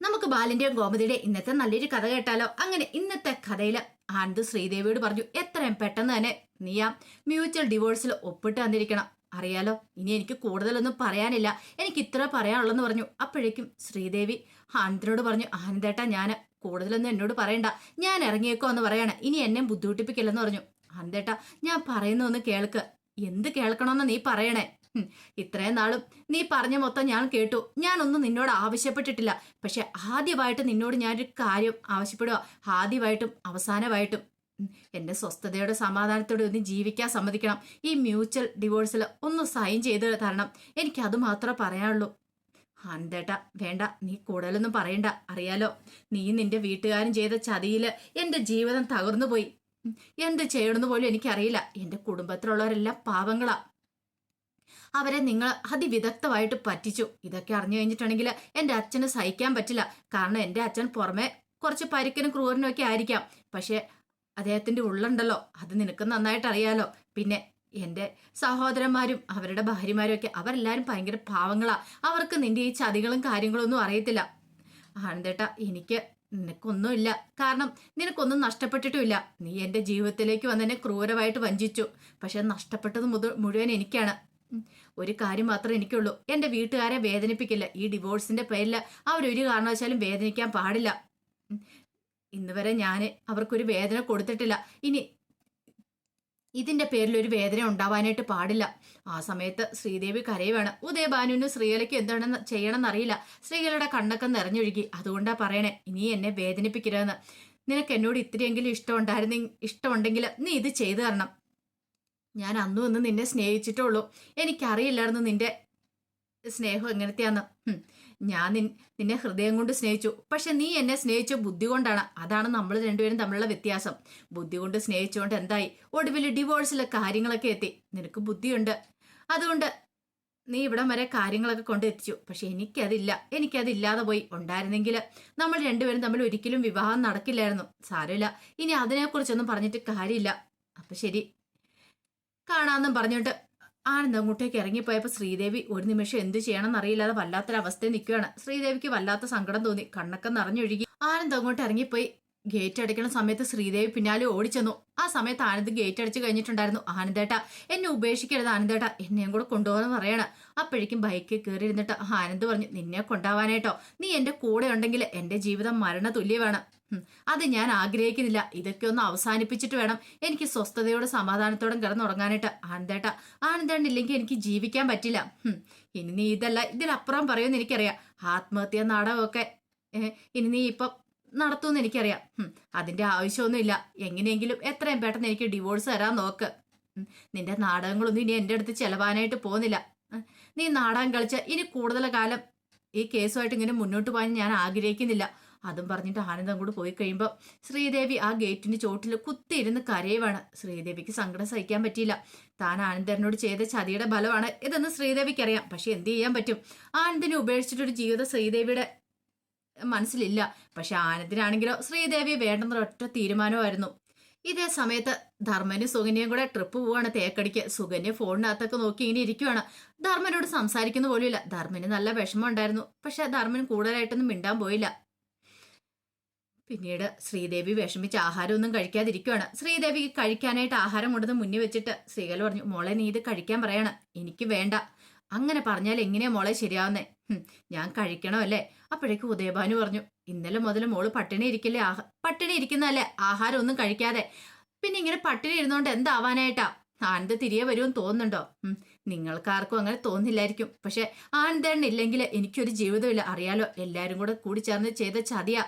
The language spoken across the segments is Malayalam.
നമുക്ക് ബാലിന്റെയും ഗോമതിയുടെയും ഇന്നത്തെ നല്ലൊരു കഥ കേട്ടാലോ? അങ്ങനെ ഇന്നത്തെ കഥയിൽ ആനന്ദ് ശ്രീദേവിയോട് പറഞ്ഞു എത്രയും പെട്ടെന്ന് തന്നെ നീ ആ മ്യൂച്വൽ ഡിവോഴ്സിൽ ഒപ്പിട്ട് തന്നിരിക്കണം. അറിയാലോ ഇനി എനിക്ക് കൂടുതലൊന്നും പറയാനില്ല. എനിക്ക് ഇത്ര പറയാനുള്ളെന്ന് പറഞ്ഞു. അപ്പോഴേക്കും ശ്രീദേവി ആനന്ദിനോട് പറഞ്ഞു ആനന്ദേട്ടാ ഞാൻ കൂടുതലൊന്നും എന്നോട് പറയണ്ട. ഞാൻ ഇറങ്ങിയേക്കോ എന്ന് പറയാണ്. ഇനി എന്നെ ബുദ്ധിമുട്ടിപ്പിക്കില്ലെന്ന് പറഞ്ഞു. ആനന്ദേട്ടാ ഞാൻ പറയുന്നു ഒന്ന് കേൾക്ക്. എന്ത് കേൾക്കണമെന്ന് നീ പറയണേ? ഇത്രയും നാളും നീ പറഞ്ഞ മൊത്തം ഞാൻ കേട്ടു. ഞാനൊന്നും നിന്നോട് ആവശ്യപ്പെട്ടിട്ടില്ല. പക്ഷെ ആദ്യമായിട്ട് നിന്നോട് ഞാനൊരു കാര്യം ആവശ്യപ്പെടുക ആദ്യമായിട്ടും അവസാനമായിട്ടും. എന്റെ സ്വസ്ഥതയോടെ സമാധാനത്തോടെ ഒന്ന് ജീവിക്കാൻ സമ്മതിക്കണം. ഈ മ്യൂച്വൽ ഡിവോഴ്സിൽ ഒന്ന് സൈൻ ചെയ്ത് തരണം. എനിക്ക് അത് മാത്രമേ പറയാനുള്ളൂ. അന്തേട്ട വേണ്ട. നീ കൂടുതലൊന്നും പറയണ്ട. അറിയാലോ നീ നിന്റെ വീട്ടുകാരും ചെയ്ത ചതിയിൽ എന്റെ ജീവിതം തകർന്നു പോയി എന്ത് ചെയ്യണമെന്ന് പോലും എനിക്കറിയില്ല. എന്റെ കുടുംബത്തിലുള്ളവരെല്ലാം പാവങ്ങളാ. അവരെ നിങ്ങൾ അതിവിദഗ്ധമായിട്ട് പറ്റിച്ചു. ഇതൊക്കെ അറിഞ്ഞു കഴിഞ്ഞിട്ടുണ്ടെങ്കിൽ എന്റെ അച്ഛന് സഹിക്കാൻ പറ്റില്ല. കാരണം എന്റെ അച്ഛൻ പുറമെ കുറച്ച് പരിക്കനും ക്രൂരനും ഒക്കെ ആയിരിക്കാം. പക്ഷെ അദ്ദേഹത്തിന്റെ ഉള്ളുണ്ടല്ലോ. അത് നിനക്ക് നന്നായിട്ട് അറിയാലോ. പിന്നെ എന്റെ സഹോദരന്മാരും അവരുടെ ഭാര്യമാരും ഒക്കെ അവരെല്ലാവരും ഭയങ്കര പാവങ്ങളാ. അവർക്ക് നിന്റെ ഈ ചതികളും കാര്യങ്ങളും ഒന്നും അറിയത്തില്ല. ആനന്ദേട്ട എനിക്ക് നിനക്കൊന്നുമില്ല കാരണം നിനക്കൊന്നും നഷ്ടപ്പെട്ടിട്ടുമില്ല നീ എന്റെ ജീവിതത്തിലേക്ക് വന്നെന്നെ ക്രൂരമായിട്ട് വഞ്ചിച്ചു. പക്ഷെ നഷ്ടപ്പെട്ടത് മുഴുവൻ എനിക്കാണ്. ഒരു കാര്യം മാത്രമേ എനിക്കുള്ളൂ. എന്റെ വീട്ടുകാരെ വേദനിപ്പിക്കില്ല. ഈ ഡിവോഴ്സിന്റെ പേരിൽ അവരൊരു കാരണവശാലും വേദനിക്കാൻ പാടില്ല. ഇന്ന് വരെ ഞാൻ അവർക്കൊരു വേദന കൊടുത്തിട്ടില്ല. ഇനി ഇതിന്റെ പേരിൽ ഒരു വേദന ഉണ്ടാവാനായിട്ട് പാടില്ല. ആ സമയത്ത് ശ്രീദേവി കരയുവാണ്. ഉദയഭാനുവിന് ശ്രീകലയ്ക്ക് എന്താണെന്ന് ചെയ്യണമെന്നറിയില്ല. ശ്രീകലയുടെ കണ്ണൊക്കെ നിറഞ്ഞൊഴുകി. അതുകൊണ്ടാ പറയണേ ഇനി എന്നെ വേദനിപ്പിക്കരുതെന്ന്. നിനക്ക് എന്നോട് ഇത്രയെങ്കിലും ഇഷ്ടമുണ്ടായിരുന്നെ ഇഷ്ടമുണ്ടെങ്കിൽ നീ ഇത് ചെയ്തു തരണം. ഞാൻ അന്നും ഇന്ന് നിന്നെ സ്നേഹിച്ചിട്ടുള്ളൂ എനിക്കറിയില്ലായിരുന്നു നിന്റെ സ്നേഹം എങ്ങനത്തെയാന്ന്. ഞാൻ നിൻ- നിന്നെ ഹൃദയം കൊണ്ട് സ്നേഹിച്ചു. പക്ഷെ നീ എന്നെ സ്നേഹിച്ച ബുദ്ധി കൊണ്ടാണ്. അതാണ് നമ്മൾ രണ്ടുപേരും തമ്മിലുള്ള വ്യത്യാസം. ബുദ്ധി കൊണ്ട് സ്നേഹിച്ചുകൊണ്ട് എന്തായി? ഒടുവിൽ ഡിവോഴ്സിലെ കാര്യങ്ങളൊക്കെ എത്തി. നിനക്ക് ബുദ്ധിയുണ്ട്. അതുകൊണ്ട് നീ ഇവിടം വരെ കാര്യങ്ങളൊക്കെ കൊണ്ട് എത്തിച്ചു. പക്ഷെ എനിക്കതില്ല. എനിക്കതില്ലാതെ പോയി. ഉണ്ടായിരുന്നെങ്കിൽ നമ്മൾ രണ്ടുപേരും തമ്മിൽ ഒരിക്കലും വിവാഹം നടക്കില്ലായിരുന്നു. സാരമില്ല. ഇനി അതിനെക്കുറിച്ചൊന്നും പറഞ്ഞിട്ട് കാര്യമില്ല. അപ്പൊ ശരി. കാണാമെന്നും പറഞ്ഞിട്ട് ആനന്ദ് അങ്ങോട്ടേക്ക് ഇറങ്ങിപ്പോയപ്പോൾ ശ്രീദേവി ഒരു നിമിഷം എന്ത് ചെയ്യണമെന്ന് അറിയില്ലാതെ വല്ലാത്തൊരവസ്ഥയിൽ നിൽക്കുകയാണ്. ശ്രീദേവിക്ക് വല്ലാത്ത സങ്കടം തോന്നി. കണ്ണൊക്കെ നിറഞ്ഞൊഴുകി. ആനന്ദ് അങ്ങോട്ട് ഇറങ്ങിപ്പോയി. ഗേറ്റ് അടയ്ക്കുന്ന സമയത്ത് ശ്രീദേവി പിന്നാലെ ഓടിച്ചെന്നു. ആ സമയത്ത് ആനന്ദ് ഗേറ്റ് അടിച്ചു കഴിഞ്ഞിട്ടുണ്ടായിരുന്നു. ആനന്ദേട്ട എന്നെ ഉപേക്ഷിക്കരുത് ആനന്ദേട്ട. എന്നെയും കൂടെ കൊണ്ടുപോകാന്ന് പറയണ. അപ്പോഴേക്കും ബൈക്കിൽ കയറി ഇരുന്നിട്ട് ആനന്ദ് പറഞ്ഞു നിന്നെ കൊണ്ടാവാനായിട്ടോ? നീ എന്റെ കൂടെ ഉണ്ടെങ്കിൽ എന്റെ ജീവിതം മരണ തുല്യമാണ് അത് ഞാൻ ആഗ്രഹിക്കുന്നില്ല. ഇതൊക്കെ ഒന്ന് അവസാനിപ്പിച്ചിട്ട് വേണം എനിക്ക് സ്വസ്ഥതയോടെ സമാധാനത്തോടെ കിടന്നുറങ്ങാനായിട്ട്. ആനന്ദേട്ട ഇല്ലെങ്കിൽ എനിക്ക് ജീവിക്കാൻ പറ്റില്ല. ഇനി നീ ഇതല്ല ഇതിലപ്പുറം പറയുമെന്ന് എനിക്കറിയാം. ആത്മഹത്യ നാടകമൊക്കെ ഇനി നീ ഇപ്പം നടത്തുമെന്ന് എനിക്കറിയാം. അതിന്റെ ആവശ്യമൊന്നുമില്ല. എങ്ങനെയെങ്കിലും എത്രയും പെട്ടെന്ന് എനിക്ക് ഡിവോഴ്സ് തരാൻ നോക്ക്. നിന്റെ നാടകങ്ങളൊന്നും ഇനി എന്റെ അടുത്ത് ചെലവാനായിട്ട് പോകുന്നില്ല. നീ നാടകം കളിച്ച ഇനി കൂടുതൽ കാലം ഈ കേസുമായിട്ട് ഇങ്ങനെ മുന്നോട്ട് പോകാൻ ഞാൻ ആഗ്രഹിക്കുന്നില്ല. അതും പറഞ്ഞിട്ട് ആനന്ദം കൂടെ പോയി കഴിയുമ്പോൾ ശ്രീദേവി ആ ഗേറ്റിന്റെ ചോട്ടിൽ കുത്തിയിരുന്ന് കരയുവാണ്. ശ്രീദേവിക്ക് സങ്കടം സഹിക്കാൻ പറ്റിയില്ല. താൻ ആനന്ദനോട് ചെയ്ത ചതിയുടെ ഫലമാണ് ഇതെന്ന് ശ്രീദേവിക്ക് അറിയാം പക്ഷെ എന്ത് ചെയ്യാൻ പറ്റും? ആനന്ദിനെ ഉപേക്ഷിച്ചിട്ടൊരു ജീവിതം ശ്രീദേവിയുടെ മനസ്സിലില്ല. പക്ഷെ ആനന്ദിനാണെങ്കിലോ ശ്രീദേവിയെ വേണ്ടെന്നൊരൊറ്റ തീരുമാനമായിരുന്നു. ഇതേ സമയത്ത് ധർമ്മനും സുകന്യയും കൂടെ ട്രിപ്പ് പോവാണ് തേക്കടിക്ക്. സുകന്യ ഫോണിനകത്തൊക്കെ നോക്കി ഇങ്ങനെ ഇരിക്കുവാണ്. ധർമ്മനോട് സംസാരിക്കുന്ന പോലുമില്ല. ധർമ്മന് നല്ല വിഷമം ഉണ്ടായിരുന്നു. പക്ഷെ ധർമ്മൻ കൂടുതലായിട്ടൊന്നും മിണ്ടാൻ പോയില്ല. പിന്നീട് ശ്രീദേവി വിഷമിച്ച് ആഹാരമൊന്നും കഴിക്കാതിരിക്കുവാണ്. ശ്രീദേവിക്ക് കഴിക്കാനായിട്ട് ആഹാരം കൊണ്ടുവന്ന് മുന്നിൽ വെച്ചിട്ട് ശ്രീകല പറഞ്ഞു മോളെ നീ ഇത് കഴിക്കാൻ പറയണം. എനിക്ക് വേണ്ട. അങ്ങനെ പറഞ്ഞാൽ എങ്ങനെയാ മോളെ ശരിയാവുന്നേ? ഞാൻ കഴിക്കണമല്ലേ? അപ്പോഴേക്ക് ഉദയഭാനു പറഞ്ഞു ഇന്നലെ മുതൽ മോൾ പട്ടിണി ഇരിക്കില്ലേ? ആഹ പട്ടിണി ഇരിക്കുന്നതല്ലേ. ആഹാരം ഒന്നും കഴിക്കാതെ. പിന്നെ ഇങ്ങനെ പട്ടിണി ഇരുന്നോണ്ട് എന്താവാനായിട്ടാ? ആനന്ദ് തിരികെ വരുമെന്ന് തോന്നുന്നുണ്ടോ? നിങ്ങൾക്കാർക്കും അങ്ങനെ തോന്നില്ലായിരിക്കും പക്ഷെ ആനന്ദേണ്ണ ഇല്ലെങ്കിൽ എനിക്കൊരു ജീവിതമില്ല. അറിയാലോ എല്ലാവരും കൂടെ കൂടി ചേർന്ന് ചെയ്ത ചതിയാ.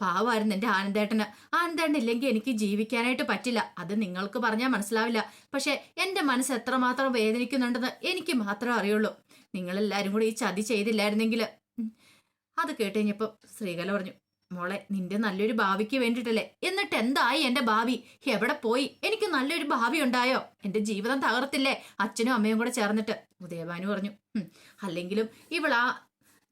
പാവായിരുന്നു എന്റെ ആനന്ദേട്ടന്. ആനന്ദേട്ടൻ ഇല്ലെങ്കിൽ എനിക്ക് ജീവിക്കാനായിട്ട് പറ്റില്ല. അത് നിങ്ങൾക്ക് പറഞ്ഞാൽ മനസ്സിലാവില്ല. പക്ഷെ എന്റെ മനസ്സ് എത്രമാത്രം വേദനിക്കുന്നുണ്ടെന്ന് എനിക്ക് മാത്രമേ അറിയുള്ളൂ. നിങ്ങളെല്ലാരും കൂടി ഈ ചതി ചെയ്തില്ലായിരുന്നെങ്കിൽ അത് കേട്ട് കഴിഞ്ഞപ്പോ ശ്രീകല പറഞ്ഞു മോളെ നിന്റെ നല്ലൊരു ഭാവിക്ക് വേണ്ടിയിട്ടല്ലേ? എന്നിട്ട് എന്തായി എന്റെ ഭാവി? എവിടെ പോയി? എനിക്ക് നല്ലൊരു ഭാവി ഉണ്ടായോ? എന്റെ ജീവിതം തകർത്തില്ലേ? അച്ഛനും അമ്മയും കൂടെ ചേർന്നിട്ട് ഉദയഭാനു പറഞ്ഞു "ഹും, അല്ലെങ്കിലും ഇവളാ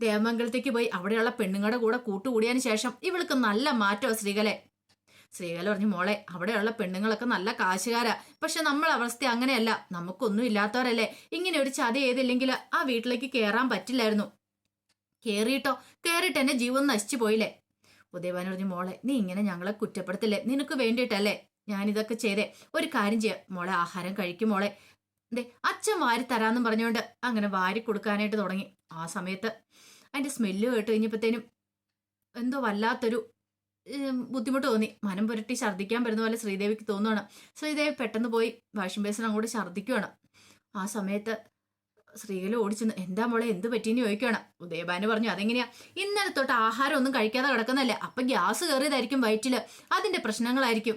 ദേവമംഗലത്തേക്ക് പോയി അവിടെയുള്ള പെണ്ണുങ്ങളുടെ കൂടെ കൂട്ടുകൂടിയതിന് ശേഷം ഇവൾക്ക് നല്ല മാറ്റോ ശ്രീകലെ. ശ്രീകല പറഞ്ഞു മോളെ അവിടെയുള്ള പെണ്ണുങ്ങളൊക്കെ നല്ല കാശുകാരാ. പക്ഷെ നമ്മൾ അവസ്ഥ അങ്ങനെയല്ല. നമുക്കൊന്നും ഇല്ലാത്തവരല്ലേ. ഇങ്ങനെ ഒരു ചതി ചെയ്തില്ലെങ്കിൽ ആ വീട്ടിലേക്ക് കയറാൻ പറ്റില്ലായിരുന്നു. കയറിയിട്ടോ കയറിയിട്ട് എന്റെ ജീവൻ നശിച്ചു പോയില്ലേ? ഉദയഭാനു പറഞ്ഞു മോളെ നീ ഇങ്ങനെ ഞങ്ങളെ കുറ്റപ്പെടുത്തില്ലേ? നിനക്ക് വേണ്ടിയിട്ടല്ലേ ഞാൻ ഇതൊക്കെ ചെയ്തേ? ഒരു കാര്യം ചെയ്യാം. മോളെ ആഹാരം കഴിക്കും മോളെ. ദേ അച്ഛൻ വാരി തരാന്നും പറഞ്ഞുകൊണ്ട് അങ്ങനെ വാരി കൊടുക്കാനായിട്ട് തുടങ്ങി. ആ സമയത്ത് അതിന്റെ സ്മെല്ല് കേട്ട് കഴിഞ്ഞപ്പോഴത്തേനും എന്തോ വല്ലാത്തൊരു ബുദ്ധിമുട്ട് തോന്നി. മനം പുരട്ടി ഛർദ്ദിക്കാൻ വരുന്ന പോലെ ശ്രീദേവിക്ക് തോന്നുവാണ്. ശ്രീദേവി പെട്ടെന്ന് പോയി വാഷിംഗ് ബേസിൻ അങ്ങോട്ട് ഛർദ്ദിക്കുവാണ്. ആ സമയത്ത് സ്ത്രീകൾ ഓടിച്ചെന്ന് എന്താ മോളെ എന്ത് പറ്റീന്ന് ചോദിക്കുകയാണ് ഉദയബാന് പറഞ്ഞു അതെങ്ങനെയാ? ഇന്നലെ തൊട്ട് ആഹാരം ഒന്നും കഴിക്കാതെ കിടക്കുന്നല്ലേ അപ്പൊ ഗ്യാസ് കയറിയതായിരിക്കും വയറ്റിൽ. അതിന്റെ പ്രശ്നങ്ങളായിരിക്കും.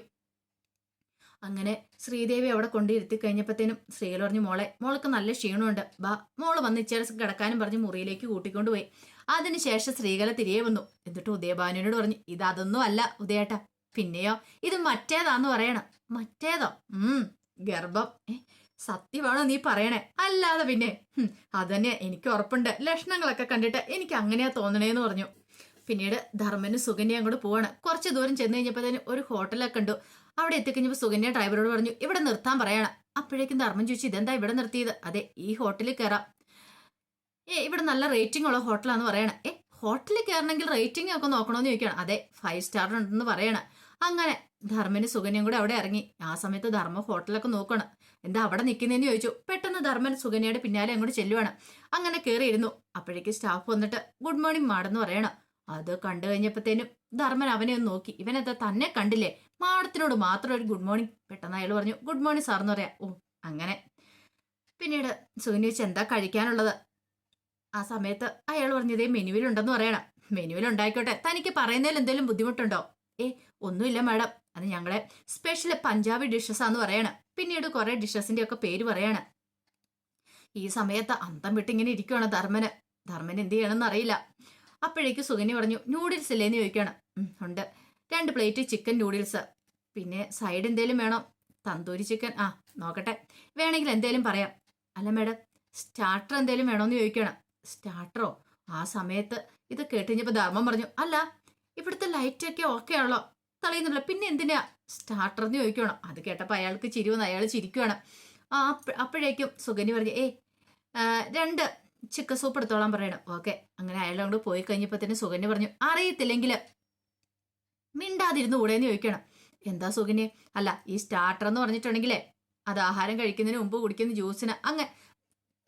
അങ്ങനെ ശ്രീദേവി അവിടെ കൊണ്ടിരുത്തി കഴിഞ്ഞപ്പോഴത്തേനും ശ്രീകല പറഞ്ഞു മോളെ മോൾക്ക് നല്ല ക്ഷീണമുണ്ട്. ബാ മോൾ വന്ന് ഇച്ചിരി കിടക്കാനും പറഞ്ഞ് മുറിയിലേക്ക് കൂട്ടിക്കൊണ്ടുപോയി അതിനുശേഷം ശ്രീകല തിരികെ വന്നു. എന്നിട്ട് ഉദയഭാനുവിനോട് പറഞ്ഞു ഇത് അതൊന്നും അല്ല ഉദയേട്ട. പിന്നെയോ ഇത് മറ്റേതാന്ന് പറയണം. മറ്റേതോ? ഉം ഗർഭം. സത്യമാണോ നീ പറയണേ? അല്ലാതെ പിന്നെ അതന്നെ എനിക്ക് ഉറപ്പുണ്ട്. ലക്ഷണങ്ങളൊക്കെ കണ്ടിട്ട് എനിക്ക് അങ്ങനെയാ തോന്നണേന്ന് പറഞ്ഞു. പിന്നീട് ധർമ്മനും സുകന്യ അങ്ങോട്ട് പോവാണ്. കുറച്ച് ദൂരം ചെന്ന് കഴിഞ്ഞപ്പോൾ തന്നെ ഒരു ഹോട്ടലൊക്കെ കണ്ടു അവിടെ എത്തിക്കഴിഞ്ഞപ്പോൾ സുകന്യ ഡ്രൈവറോട് പറഞ്ഞു ഇവിടെ നിർത്താൻ പറയണം. അപ്പോഴേക്കും ധർമ്മൻ ചോദിച്ചു ഇതെന്താ ഇവിടെ നിർത്തിയത്? അതെ ഈ ഹോട്ടലിൽ കയറാം. ഏ ഇവിടെ നല്ല റേറ്റിംഗ് ഉള്ള ഹോട്ടലാന്ന് പറയണം. ഏ ഹോട്ടലിൽ കയറണമെങ്കിൽ റേറ്റിംഗ് ഒക്കെ നോക്കണമെന്ന് ചോദിക്കണം അതെ ഫൈവ് സ്റ്റാർ ഉണ്ടെന്ന് പറയണം. അങ്ങനെ ധർമ്മന് സുകന്യം കൂടെ അവിടെ ഇറങ്ങി. ആ സമയത്ത് ധർമ്മ ഹോട്ടലൊക്കെ നോക്കണം എന്താ അവിടെ നിൽക്കുന്നതെന്ന് ചോദിച്ചു. പെട്ടെന്ന് ധർമ്മൻ സുകന്യയുടെ പിന്നാലെ അങ്ങോട്ട് ചെല്ലുവാണ്. അങ്ങനെ കയറിയിരുന്നു. അപ്പോഴേക്ക് സ്റ്റാഫ് വന്നിട്ട് ഗുഡ് മോർണിംഗ് മാഡെന്ന് പറയണം. അത് കണ്ടു കഴിഞ്ഞപ്പോഴത്തേനും ധർമ്മൻ അവനെ ഒന്ന് നോക്കി. ഇവനെന്താ തന്നെ കണ്ടില്ലേ? മാഡത്തിനോട് മാത്രം ഒരു ഗുഡ് മോർണിംഗ് പെട്ടെന്ന് അയാൾ പറഞ്ഞു ഗുഡ് മോർണിംഗ് സാർ എന്ന് പറയാം. ഓ അങ്ങനെ. പിന്നീട് സുകന്യ ചോദിച്ചു എന്താ കഴിക്കാനുള്ളത്? ആ സമയത്ത് അയാൾ പറഞ്ഞതേ മെനുവിലുണ്ടെന്ന് പറയണം. മെനുവിൽ ഉണ്ടായിക്കോട്ടെ തനിക്ക് പറയുന്നതിൽ എന്തെങ്കിലും ബുദ്ധിമുട്ടുണ്ടോ? ഏ ഒന്നുമില്ല മാഡം. അത് ഞങ്ങളെ സ്പെഷ്യൽ പഞ്ചാബി ഡിഷസ് ആന്ന് പറയണം. പിന്നീട് കുറെ ഡിഷസിന്റെ ഒക്കെ പേര് പറയാണ്. ഈ സമയത്ത് അന്തം വിട്ടിങ്ങനെ ഇരിക്കുവാണ് ധർമ്മന്. ധർമ്മൻ എന്ത് ചെയ്യണമെന്ന് അറിയില്ല. അപ്പോഴേക്ക് സുഗന്യ പറഞ്ഞു നൂഡിൽസ് ചോദിക്കണം "ഉം, ഉണ്ട്. രണ്ട് പ്ലേറ്റ് ചിക്കൻ നൂഡിൽസ് പിന്നെ സൈഡ് എന്തേലും വേണോ? തന്തൂരി ചിക്കൻ. ആ നോക്കട്ടെ. വേണമെങ്കിൽ എന്തേലും പറയാം. അല്ല മേഡം. സ്റ്റാർട്ടർ എന്തേലും വേണോന്ന് ചോദിക്കണം സ്റ്റാർട്ടറോ ആ സമയത്ത്. ഇത് കേട്ടുകഴിഞ്ഞപ്പോൾ ധർമ്മം പറഞ്ഞു അല്ല ഇവിടുത്തെ ലൈറ്റൊക്കെ ഓക്കെ ആണല്ലോ. തളയുന്നില്ല പിന്നെ എന്തിനാ? സ്റ്റാർട്ടർ എന്ന് ചോദിക്കണം അത് കേട്ടപ്പോൾ അയാൾക്ക് ചിരി വന്ന് അയാൾ ചിരിക്കുവാണ് ആ അപ്പോഴേക്കും സുഗന്യ പറഞ്ഞു ഏ രണ്ട് ചിക്കൻ സൂപ്പ് എടുത്തോളാൻ പറയണം. ഓക്കെ. അങ്ങനെ അയാളെ അങ്ങോട്ട് പോയി കഴിഞ്ഞപ്പോൾ തന്നെ സുഗന്യ പറഞ്ഞു അറിയത്തില്ലെങ്കിൽ മിണ്ടാതിരുന്നു കൂടെയെന്ന് ചോദിക്കണം. എന്താ സുഗന്യ അല്ല ഈ സ്റ്റാർട്ടർ എന്ന് പറഞ്ഞിട്ടുണ്ടെങ്കിലേ അത് ആഹാരം കഴിക്കുന്നതിന് മുമ്പ് കുടിക്കുന്ന ജ്യൂസിന് അങ്ങനെ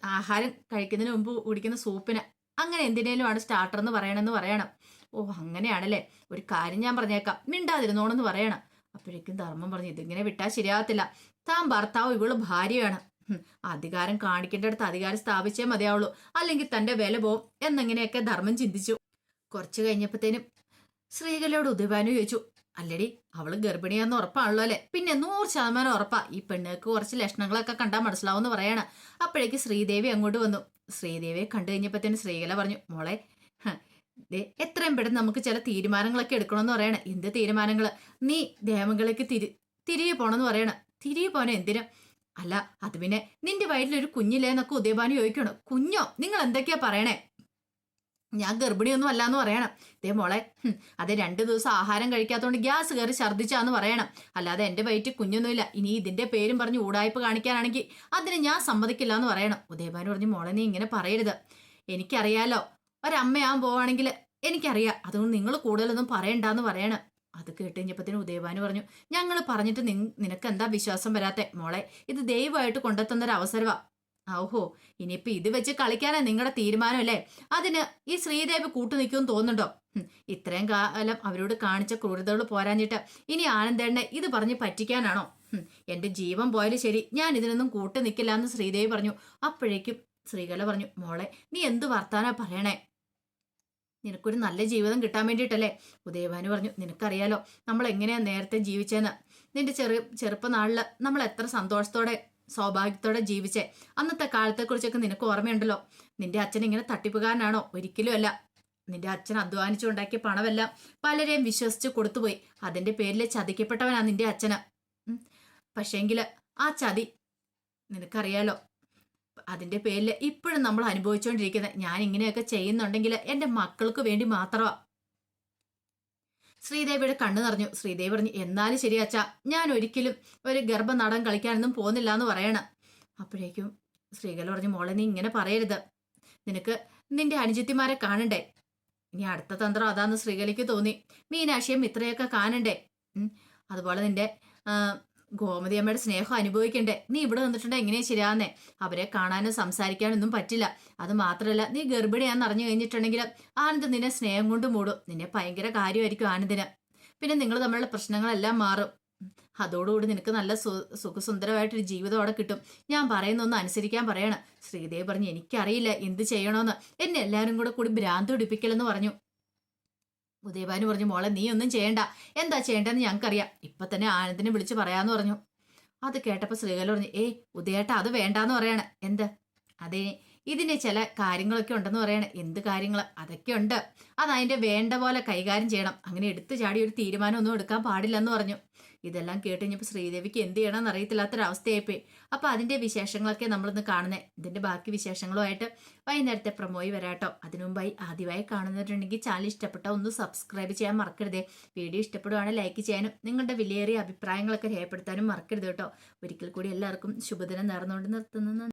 ആഹാരം കഴിക്കുന്നതിന് മുമ്പ് കുടിക്കുന്ന സൂപ്പിന് അങ്ങനെ എന്തിനേലും ആണ് സ്റ്റാർട്ടർ എന്ന് പറയണമെന്ന് പറയണം. ഓ അങ്ങനെയാണല്ലേ. ഒരു കാര്യം ഞാൻ പറഞ്ഞേക്കാം. മിണ്ടാതിരുന്നോണെന്ന് പറയണം. അപ്പോഴേക്കും ധർമ്മം പറഞ്ഞു ഇതിങ്ങനെ വിട്ടാൽ ശരിയാകത്തില്ല. താൻ ഭർത്താവ് ഇവൾ ഭാര്യയാണ്. അധികാരം കാണിക്കേണ്ടടുത്ത് അധികാരം സ്ഥാപിച്ചേ മതിയാവുള്ളൂ. അല്ലെങ്കിൽ തന്റെ വില പോവും എന്നിങ്ങനെയൊക്കെ ധർമ്മം ചിന്തിച്ചു. കുറച്ചു കഴിഞ്ഞപ്പോഴത്തേനും ശ്രീകലയോട് ഉദയഭാനു ചോദിച്ചു അല്ലടി അവൾ ഗർഭിണിയാന്ന് ഉറപ്പാണല്ലോ അല്ലെ? പിന്നെ നൂറ് ശതമാനം ഉറപ്പാ. ഈ പെണ്ണുക്ക് കുറച്ച് ലക്ഷണങ്ങളൊക്കെ കണ്ടാൽ മനസ്സിലാവും എന്ന് പറയാണ്. അപ്പോഴേക്ക് ശ്രീദേവി അങ്ങോട്ട് വന്നു. ശ്രീദേവിയെ കണ്ടു കഴിഞ്ഞപ്പോഴത്തേനും ശ്രീകല പറഞ്ഞു മോളെ എത്രയും പെട്ടെന്ന് നമുക്ക് ചില തീരുമാനങ്ങളൊക്കെ എടുക്കണമെന്ന് പറയണേ. എന്ത് തീരുമാനങ്ങൾ നീ ദേവങ്ങളിലേക്ക് തിരി തിരികെ പോണെന്ന് പറയണ. തിരികെ പോനെ എന്തിനും? അല്ല അത് പിന്നെ നിന്റെ വയറ്റിലൊരു കുഞ്ഞില്ലേ എന്നൊക്കെ ഉദയഭാനു ചോദിക്കണം കുഞ്ഞോ നിങ്ങൾ എന്തൊക്കെയാ പറയണേ? ഞാൻ ഗർഭിണിയൊന്നും അല്ലാന്ന് പറയണം. ദേ മോളെ അത് രണ്ടു ദിവസം ആഹാരം കഴിക്കാത്തതുകൊണ്ട് ഗ്യാസ് കയറി ഛർദ്ദിച്ചാന്ന് പറയണം. അല്ലാതെ എന്റെ വയറ്റിൽ കുഞ്ഞൊന്നുമില്ല. ഇനി ഇതിന്റെ പേരും പറഞ്ഞ് ഊടായ്പ കാണിക്കാനാണെങ്കിൽ അതിന് ഞാൻ സമ്മതിക്കില്ല എന്ന് പറയണം. ഉദയഭാനു പറഞ്ഞു മോളെ നീ ഇങ്ങനെ പറയരുത്. എനിക്കറിയാലോ. ഒരമ്മയാൻ പോവാണെങ്കിൽ എനിക്കറിയാം. അതുകൊണ്ട് നിങ്ങൾ കൂടുതലൊന്നും പറയണ്ടെന്ന് പറയണം. അത് കേട്ട് കഴിഞ്ഞപ്പത്തിന് ഉദയഭാനു പറഞ്ഞു ഞങ്ങൾ പറഞ്ഞിട്ട് നിനക്ക് എന്താ വിശ്വാസം വരാത്തെ? മോളെ ഇത് ദൈവമായിട്ട് കൊണ്ടെത്തുന്ന ഒരു അവസരമാ ഓഹോ ഇനിയിപ്പോ ഇത് വെച്ച് കളിക്കാനാ നിങ്ങളുടെ തീരുമാനമല്ലേ? അതിന് ഈ ശ്രീദേവി കൂട്ടു നിൽക്കുമെന്ന് തോന്നുന്നുണ്ടോ ഇത്രയും കാലം അവരോട് കാണിച്ച ക്രൂരതകൾ പോരാഞ്ഞിട്ട് ഇനി ആനന്ദേണ്ണെ ഇത് പറഞ്ഞ് പറ്റിക്കാനാണോ? എന്റെ ജീവൻ പോയാലും ശരി ഞാൻ ഇതിനൊന്നും കൂട്ടു നിൽക്കില്ല എന്ന് ശ്രീദേവി പറഞ്ഞു. അപ്പോഴേക്കും ശ്രീകല പറഞ്ഞു മോളെ നീ എന്ത് വർത്താനാ പറയണേ? നിനക്കൊരു നല്ല ജീവിതം കിട്ടാൻ വേണ്ടിയിട്ടല്ലേ? ഉദയഭാനു പറഞ്ഞു നിനക്കറിയാലോ നമ്മൾ എങ്ങനെയാ നേരത്തെ ജീവിച്ചെന്ന്? നിന്റെ ചെറു ചെറുപ്പനാളിൽ നമ്മൾ എത്ര സന്തോഷത്തോടെ സൗഭാഗ്യത്തോടെ ജീവിച്ചേ? അന്നത്തെ കാലത്തെക്കുറിച്ചൊക്കെ നിനക്ക് ഓർമ്മയുണ്ടല്ലോ. നിന്റെ അച്ഛൻ ഇങ്ങനെ തട്ടിപ്പുകാരനാണോ? ഒരിക്കലും അല്ല. നിന്റെ അച്ഛൻ അധ്വാനിച്ചുണ്ടാക്കിയ പണമെല്ലാം പലരെയും വിശ്വസിച്ച് കൊടുത്തുപോയി. അതിന്റെ പേരിൽ ചതിക്കപ്പെട്ടവനാ നിന്റെ അച്ഛന്. പക്ഷേങ്കിൽ ആ ചതി നിനക്കറിയാലോ അതിന്റെ പേരിൽ ഇപ്പോഴും നമ്മൾ അനുഭവിച്ചുകൊണ്ടിരിക്കുന്നത് ഞാൻ ഇങ്ങനെയൊക്കെ ചെയ്യുന്നുണ്ടെങ്കിൽ എന്റെ മക്കൾക്ക് വേണ്ടി മാത്രമാ. ശ്രീദേവിയുടെ കണ്ണു നിറഞ്ഞു. ശ്രീദേവി പറഞ്ഞു എന്നാലും ശരി അച്ഛാ ഞാൻ ഒരിക്കലും ഒരു ഗർഭനാടകം കളിക്കാനൊന്നും പോകുന്നില്ല എന്ന് പറയണം. അപ്പോഴേക്കും ശ്രീകല പറഞ്ഞു മോളെ നീ ഇങ്ങനെ പറയരുത്. നിനക്ക് നിന്റെ അനുജിത്തിമാരെ കാണണ്ടേ? ഇനി അടുത്ത തന്ത്രം അതാന്ന് ശ്രീകലയ്ക്ക് തോന്നി. മീനാക്ഷിയും ഇത്രയൊക്കെ കാണണ്ടേ? അതുപോലെ നിന്റെ ഗോമതി അമ്മയുടെ സ്നേഹം അനുഭവിക്കണ്ടേ? നീ ഇവിടെ വന്നിട്ടുണ്ടെ എങ്ങനെയാ ശരിയാന്നേ അവരെ കാണാനും സംസാരിക്കാനൊന്നും പറ്റില്ല. അത് മാത്രമല്ല നീ ഗർഭിണിയാന്ന് അറിഞ്ഞു കഴിഞ്ഞിട്ടുണ്ടെങ്കിൽ ആനന്ദ് നിന്നെ സ്നേഹം കൊണ്ട് മൂടും. നിന്നെ ഭയങ്കര കാര്യമായിരിക്കും ആനന്ദിന്. പിന്നെ നിങ്ങൾ തമ്മിലുള്ള പ്രശ്നങ്ങളെല്ലാം മാറും. അതോടുകൂടി നിനക്ക് നല്ല സു സുഖസുന്ദരമായിട്ടൊരു ജീവിതം അവിടെ കിട്ടും. ഞാൻ പറയുന്നൊന്ന് അനുസരിക്കാൻ പറയണം. ശ്രീദേവി പറഞ്ഞു എനിക്കറിയില്ല എന്ത് ചെയ്യണമെന്ന് എന്നെ എല്ലാവരും കൂടെ കൂടി ഭ്രാന്ത് പിടിപ്പിക്കലെന്ന് പറഞ്ഞു. ഉദയഭാനു പറഞ്ഞു മോളെ നീ ഒന്നും ചെയ്യണ്ട. എന്താ ചെയ്യേണ്ടതെന്ന് ഞങ്ങൾക്കറിയാം. ഇപ്പൊ തന്നെ ആനന്ദിനെ വിളിച്ച് പറയാന്ന് പറഞ്ഞു. അത് കേട്ടപ്പോൾ ശ്രീകല പറഞ്ഞു ഏയ് ഉദയേട്ട അത് വേണ്ടാന്ന് പറയാണ്. എന്ത്? അതെ ഇതിന് ചില കാര്യങ്ങളൊക്കെ ഉണ്ടെന്ന് പറയാണ്. എന്ത് കാര്യങ്ങൾ അതൊക്കെ ഉണ്ട്. അത് അതിന്റെ വേണ്ട പോലെ കൈകാര്യം ചെയ്യണം. അങ്ങനെ എടുത്തു ചാടി ഒരു തീരുമാനമൊന്നും എടുക്കാൻ പാടില്ലെന്ന് പറഞ്ഞു. ഇതെല്ലാം കേട്ട് കഴിഞ്ഞപ്പോൾ ശ്രീദേവിക്ക് എന്ത് ചെയ്യണമെന്ന് അറിയത്തില്ലാത്തൊരവസ്ഥയായിപ്പോയി അപ്പൊ അതിന്റെ വിശേഷങ്ങളൊക്കെ നമ്മളിന്ന് കാണുന്നത് ഇതിന്റെ ബാക്കി വിശേഷങ്ങളുമായിട്ട് വൈകുന്നേരത്തെ പ്രൊമോയി വരാട്ടോ. അതിനു മുമ്പായി ആദ്യമായി കാണുന്നവരുണ്ടെങ്കിൽ ചാനൽ ഇഷ്ടപ്പെട്ട ഒന്ന് സബ്സ്ക്രൈബ് ചെയ്യാൻ മറക്കരുതേ. വീഡിയോ ഇഷ്ടപ്പെടുവാണെങ്കിൽ ലൈക്ക് ചെയ്യാനും നിങ്ങളുടെ വിലയേറിയ അഭിപ്രായങ്ങളൊക്കെ രേഖപ്പെടുത്താനും മറക്കരുത് കേട്ടോ. ഒരിക്കൽ കൂടി എല്ലാവർക്കും ശുഭദിനം നേർന്നുകൊണ്ട് നിർത്തുന്നു.